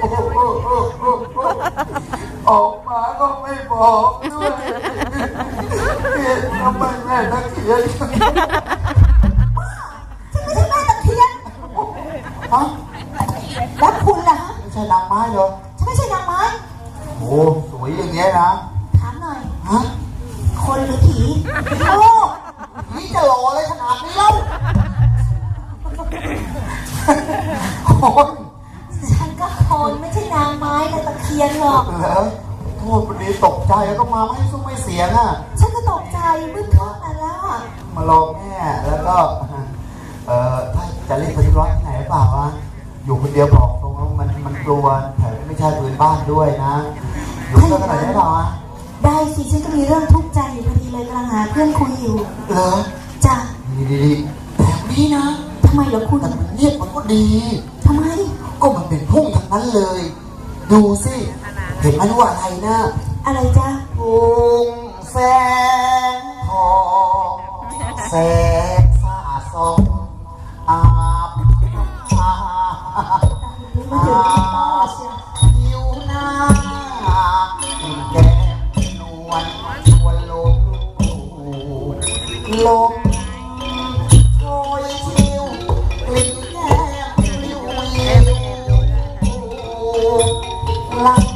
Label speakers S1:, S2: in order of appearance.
S1: อ้โหโอ้โหโอ้โหออกมาก็ไม่บอกด้วยเห็นทำไมแม่ตะเคียน
S2: ฉันไม่ใช่แม่ตะเคียน
S1: ฮะ
S2: แล้วคุณล่ะฮะ
S1: ไม่ใช่นางไม้เหรอ
S2: ฉันไม่ใช่นางไม้
S1: โอ้ส วยอย่างเงี้ยนะ
S2: ถามหน่อย
S1: ฮะ
S2: คนหรือผี
S1: โอ้นี่จะหล่ออะไรขนาดนี้เล่าคน
S2: ฉันก็คนไม่ใช่นางไม้แต่ตะเคียนหรอก
S1: เหรอโทษวันนี้ตกใจแล้วก็มาไม่ซุ้มไม่เสียงอะ
S2: ฉันก็ตกใจมืดท้องนั้นแล้วอะ
S1: มารอแม่แล้วก็ เอ่อถ้าจะเล่นปฏิวัติที่ไหนหรือเปล่าวะอยู่คนเดียวบอกตรงว่ามันมันกลัวแถมไม่ใช่พื้นบ้านด้วยนะ อยู่เพื่อนกันหน่อยได้เปล่าวะ
S2: ได้สิฉันก็มีเรื่องทุกข์ใจอยู่พอดีเลยกำลังหาเพื่อนคุยอยู่
S1: เหรอ
S2: จ้ะ
S1: ดีดีดีแบบนี้นะ
S2: ทำไมเหรอคุณ
S1: แต่มันเงียบมันก็ดี
S2: ทำไม
S1: ก็มันเป็นทุ่งทั้งนั้นเลย ดูสิ เห็นไหมว่าอะไรนะ
S2: อะไรจ๊ะ
S1: ทุ่งแสงทองแสง ล
S2: มโชย
S1: ชิวกลิ่นแก้มลิ้ววิวลัง